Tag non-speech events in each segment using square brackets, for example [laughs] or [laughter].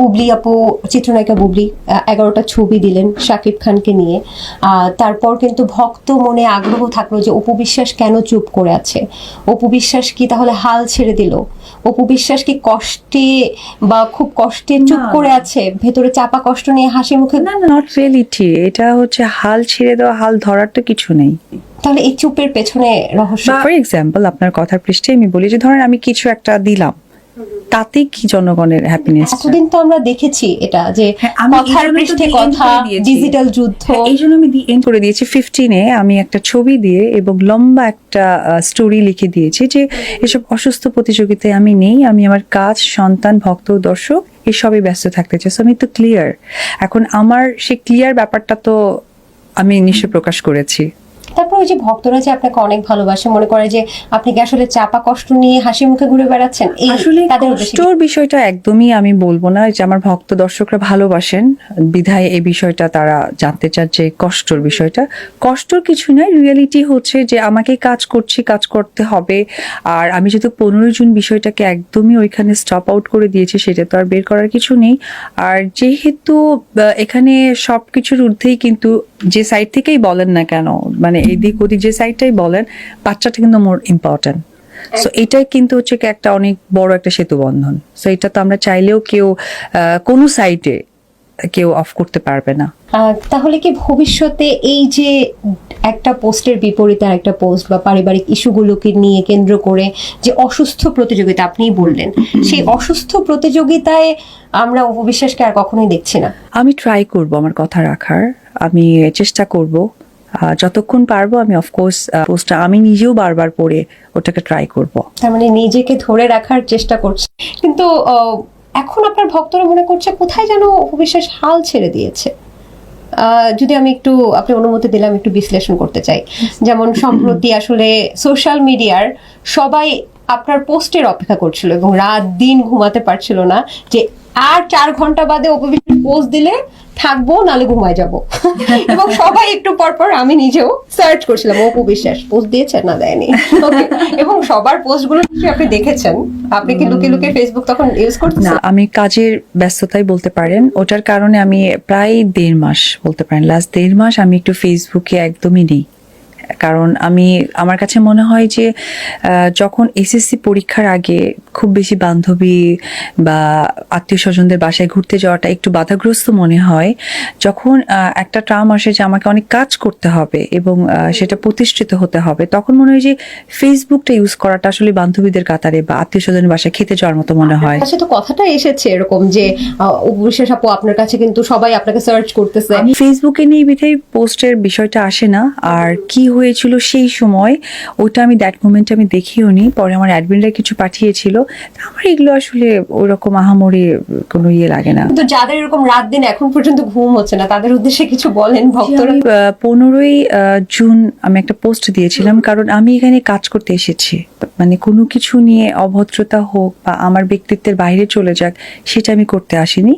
বুবলি আপু চিত্রনায়িকা বুবলি এগারোটা ছবি দিলেন শাকিব খানকে নিয়ে। তারপর কিন্তু ভক্ত মনে আগ্রহ থাকল যে অপু বিশ্বাস কেন চুপ করে আছে? অপু বিশ্বাস কি তাহলে হাল ছেড়ে দিল? অপু বিশ্বাস কি কষ্টে বা খুব কষ্টে চুপ করে আছে? ভেতরে চাপা কষ্ট নিয়ে হাসি মুখে না নট রিয়েলিটি এটা হচ্ছে হাল ছেড়ে দেওয়া হাল ধরার তো কিছু নেই। তাহলে এই চুপের পেছনে রহস্য ফর এক্সাম্পল আপনার কথার পৃষ্ঠে আমি বলি যে ধরেন আমি কিছু একটা দিলাম। তাতে কি জনগণের হ্যাপিনেস এতদিন তো আমরা দেখেছি এটা যে হ্যাঁ, কথার পৃষ্ঠে কথা ডিজিটাল যুদ্ধ। হ্যাঁ, এই জন্য আমি এন্ড করে দিয়েছি। ফিফটিনে আমি একটা ছবি দিয়ে এবং লম্বা একটা স্টোরি লিখে দিয়েছি যে এসব অসুস্থ প্রতিযোগিতায় আমি নেই আমি আমার কাজ সন্তান ভক্ত দর্শক এসবে ব্যস্ত থাকতে চাই। So, আমি তো ক্লিয়ার এখন আমার সে ক্লিয়ার ব্যাপারটা তো আমি নিশ্চয় প্রকাশ করেছি। তারপর ওই যে ভক্তরা যে আপনাকে অনেক ভালোবাসে মনে করে যে আপনি কি আসলে চাপা কষ্ট নিয়ে হাসি মুখে ঘুরে বেড়াচ্ছেন আসলে তাদের কষ্টর বিষয়টা একদমই আমি বলব না। যে আমার ভক্ত দর্শকরা ভালোবাসেন বিধায় এই বিষয়টা তারা জানতে চান যে কষ্টর বিষয়টা। কষ্টর কিছু নয় রিয়েলিটি হচ্ছে যে আমাকে কাজ করছি কাজ করতে হবে। আর আমি যেহেতু পনেরো জুন বিষয়টাকে একদমই ওইখানে স্টপ আউট করে দিয়েছি সেটা তো আর বের করার কিছু নেই। আর যেহেতু এখানে সব কিছুর ঊর্ধ্বেই কিন্তু যে সাইড থেকেই বলেন না কেন মানে এদিক ওদিক যে সাইডটাই বলেন বাচ্চাটা কিন্তু মোর ইম্পর্টেন্ট সো এটাই কিন্তু হচ্ছে একটা অনেক বড় একটা সেতু বন্ধন। সো এটা তো আমরা চাইলেও কেউ আহ, কোনো সাইটে কেউ অফ করতে পারবে না। তাহলে কি ভবিষ্যতে এই যে একটা পোস্টের বিপরীতে একটা পোস্ট বা পারিবারিক ইস্যুগুলোকে নিয়ে কেন্দ্র করে যে অসুস্থ প্রতিযোগিতা আপনিই বললেন সেই অসুস্থ প্রতিযোগিতায় আমরা উপবিশ্বাসকে আর কখনোই দেখছি না। আমি ট্রাই করব আমার কথা রাখার আমি চেষ্টা করব যতক্ষণ পারব আমি অফকোর্স পোস্টটা আমি নিজেও বারবার পড়ে ওটাকে ট্রাই করব। তার মানে নিজেকে ধরে রাখার চেষ্টা করছে। কিন্তু এখন আপনার ভক্তরা মনে করছে কোথায় যেন উপবিশ্বাস হাল ছেড়ে দিয়েছে। যদি আমি একটু আপনি অনুমতি দিলাম একটু বিশ্লেষণ করতে চাই। যেমন সম্প্রতি আসলে সোশ্যাল মিডিয়ার সবাই আপনার পোস্টের অপেক্ষা করছিল এবং রাত দিন ঘুমাতে পারছিল না যে আর চার ঘণ্টা বাদে উপবিশ্বাস পোস্ট দিলে থাকব নালে ঘুমায় যাব। [laughs] এবং সবাই একটু পর পর আমি নিজেও সার্চ করছিলাম অপু বিশ্বাস পোস্ট দিয়েছে? না দেয়নি। এবং সবার পোস্টগুলো আপনি দেখেছেন। আপনি কি লুকিয়ে লুকিয়ে ফেসবুক তখন ইউজ না আমি কাজের ব্যস্ততাই বলতে পারেন। ওটার কারণে আমি প্রায় দেড় মাস বলতে পারেন। লাস্ট দেড় মাস আমি একটু ফেসবুকে একদমই নেই। কারণ আমি আমার কাছে মনে হয় যে যখন এসএসসি পরীক্ষার আগে খুব বেশি বান্ধবী বা আত্মীয় স্বজনদের বাসায় ঘুরতে যাওয়াটা একটু বাধাগ্রস্ত মনে হয় যখন একটা ট্রাম আসে যে আমাকে অনেক কাজ করতে হবে এবং সেটা প্রতিষ্ঠিত হতে হবে তখন মনে হয় যে ফেসবুকটা ইউজ করাটা আসলে বান্ধবীদের কাতারে বা আত্মীয় স্বজনের বাসায় খেতে যাওয়ার মতো মনে হয়। কাছে তো কথাটা এসেছে এরকম যে উপবিশ্বাস আপু আপনার কাছে কিন্তু সবাই আপনাকে সার্চ করতেছে। ফেসবুকে নিয়ে বিধায় পোস্টের বিষয়টা আসে না আর কি হয়েছিল সেই সময় ওটা আমি দ্যাট মোমেন্ট আমি দেখিও নি। পরে আমার অ্যাডমিনরা কিছু পাঠিয়েছিল। তা আমার এগুলো আসলে ওরকম আহামরি কোনো ইয়ে লাগে না। কিন্তু যাদের এরকম রাত দিন এখন পর্যন্ত ঘুম হচ্ছে না তাদের উদ্দেশ্যে কিছু বলেন ভক্তরা। পনেরোই জুন আমি একটা পোস্ট দিয়েছিলাম কারণ আমি এখানে কাজ করতে এসেছি। মানে কোনো কিছু নিয়ে অভদ্রতা হোক বা আমার ব্যক্তিত্বের বাইরে চলে যাক সেটা আমি করতে আসিনি।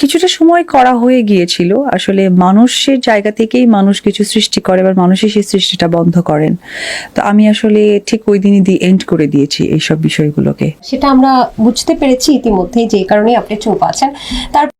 কিছুটা সময় করা হয়ে গিয়েছিল। আসলে মানুষের জায়গা থেকেই মানুষ কিছু সৃষ্টি করে এবার মানুষই সেই সৃষ্টিটা বন্ধ করেন। তো আমি আসলে ঠিক ওই দিনই দিয়ে এন্ড করে দিয়েছি এইসব বিষয়গুলোকে। সেটা আমরা বুঝতে পেরেছি ইতিমধ্যেই যে কারণে আপনি চুপ আছেন। তার